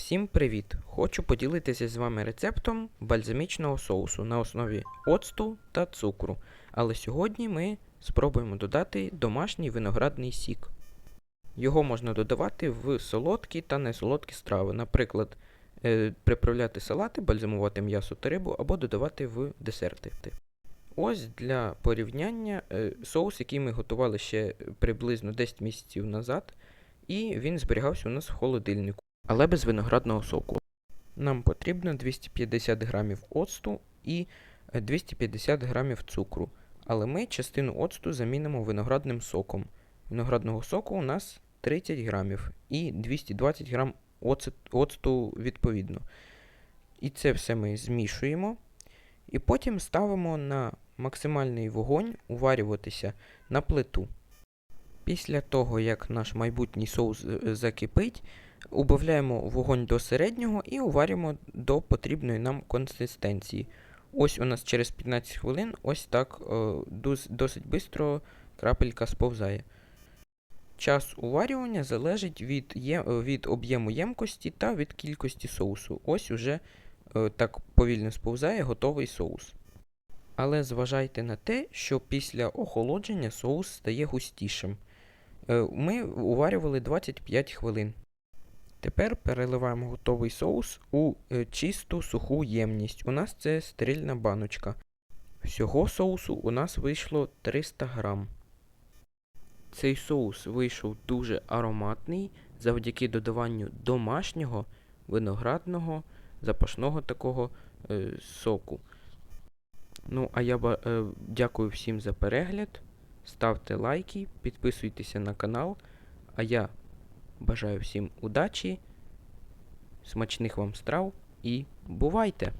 Всім привіт! Хочу поділитися з вами рецептом бальзамічного соусу на основі оцту та цукру. Але сьогодні ми спробуємо додати домашній виноградний сік. Його можна додавати в солодкі та несолодкі страви, наприклад, е, приправляти салати, бальзамувати м'ясо та рибу або додавати в десерти. Ось для порівняння е, соус, який ми готували ще приблизно 10 місяців назад, і він зберігався у нас в холодильнику але без виноградного соку. Нам потрібно 250 грамів оцту і е, 250 грамів цукру. Але ми частину оцту замінимо виноградним соком. Виноградного соку у нас 30 грамів і 220 грам оцту відповідно. І це все ми змішуємо. І потім ставимо на максимальний вогонь уварюватися на плиту. Після того, як наш майбутній соус е, закипить, Убавляємо вогонь до середнього і уварюємо до потрібної нам консистенції. Ось у нас через 15 хвилин ось так е, досить швидко крапелька сповзає. Час уварювання залежить від є, від об'єму ємкості та від кількості соусу. Ось уже е, так повільно сповзає готовий соус. Але зважайте на те, що після охолодження соус стає густішим. Е, ми уварювали 25 хвилин. Тепер переливаємо готовий соус у е, чисту суху ємність. У нас це стерильна баночка. Всього соусу у нас вийшло 300 грам. Цей соус вийшов дуже ароматний завдяки додаванню домашнього виноградного запашного такого е, соку. Ну, а я е, дякую всім за перегляд. Ставте лайки, підписуйтеся на канал. А я Бажаю всім удачі, смачних вам страв і бувайте!